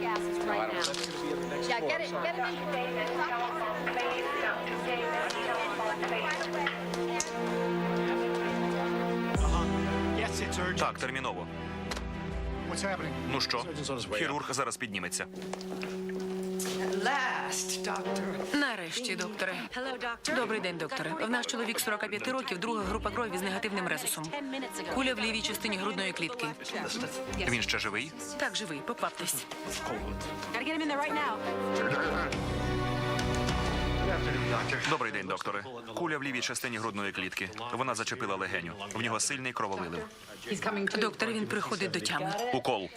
gases right now. Yeah, get it, get it. Так, терміново. Ну що, хірург зараз підніметься. Last, doctor. Нарешті, докторе. Добрий день, докторе. В наш чоловік 45 років, друга група крові з негативним резусом. Куля в лівій частині грудної клітки. Він ще живий? Так, живий, покваптесь. Добрий день, докторе. Куля в лівій частині грудної клітки. Вона зачепила легеню. В нього сильний крововилив. Докторе, він приходить до тями. Укол.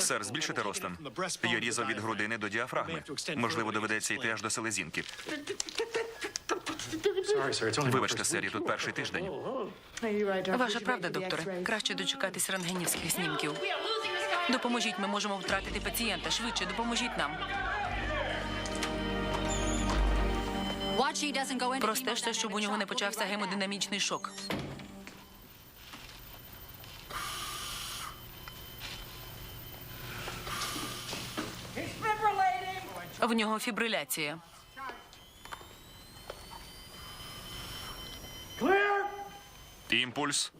Сер, збільшити розтин. Я різав від грудини до діафрагми. Можливо, доведеться йти аж до селезінки. Sorry, sir. It's only Вибачте, сер, я тут перший тиждень. Ваша правда, докторе. Краще дочекатись рентгенівських снімків. Допоможіть, ми можемо втратити пацієнта. Швидше, допоможіть нам. Watch he doesn't go into Простежте, щоб у нього не почався гемодинамічний шок. В нього фібриляція. Імпульс.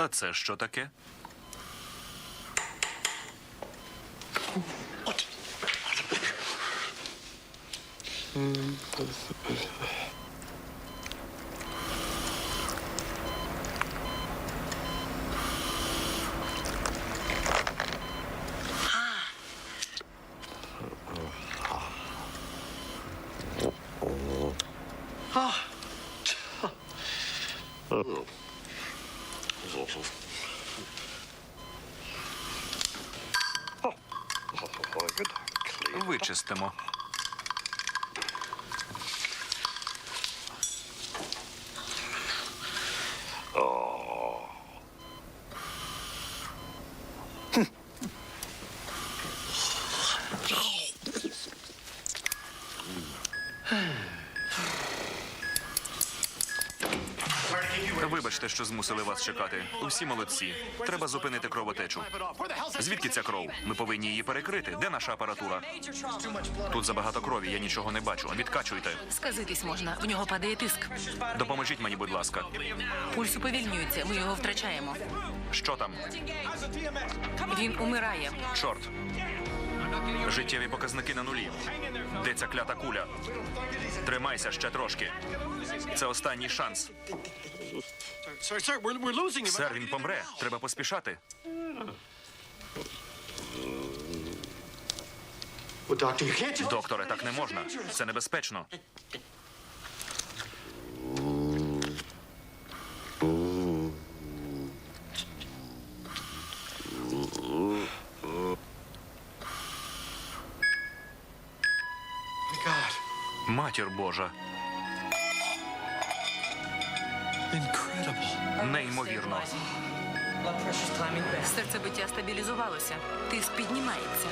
А це що таке? Вичистимо. Вибачте, що змусили вас чекати. Усі молодці. Треба зупинити кровотечу. Звідки ця кров? Ми повинні її перекрити. Де наша апаратура? Тут забагато крові, я нічого не бачу. Відкачуйте. Сказитись можна. В нього падає тиск. Допоможіть мені, будь ласка. Пульс уповільнюється. Ми його втрачаємо. Що там? Він умирає. Чорт. Життєві показники на нулі. Де ця клята куля? Тримайся ще трошки. Це останній шанс. Сер, він помре. Треба поспішати. Докторе, так не можна. Це небезпечно. Матір Божа. Неймовірно. Серцебиття стабілізувалося. Тиск піднімається.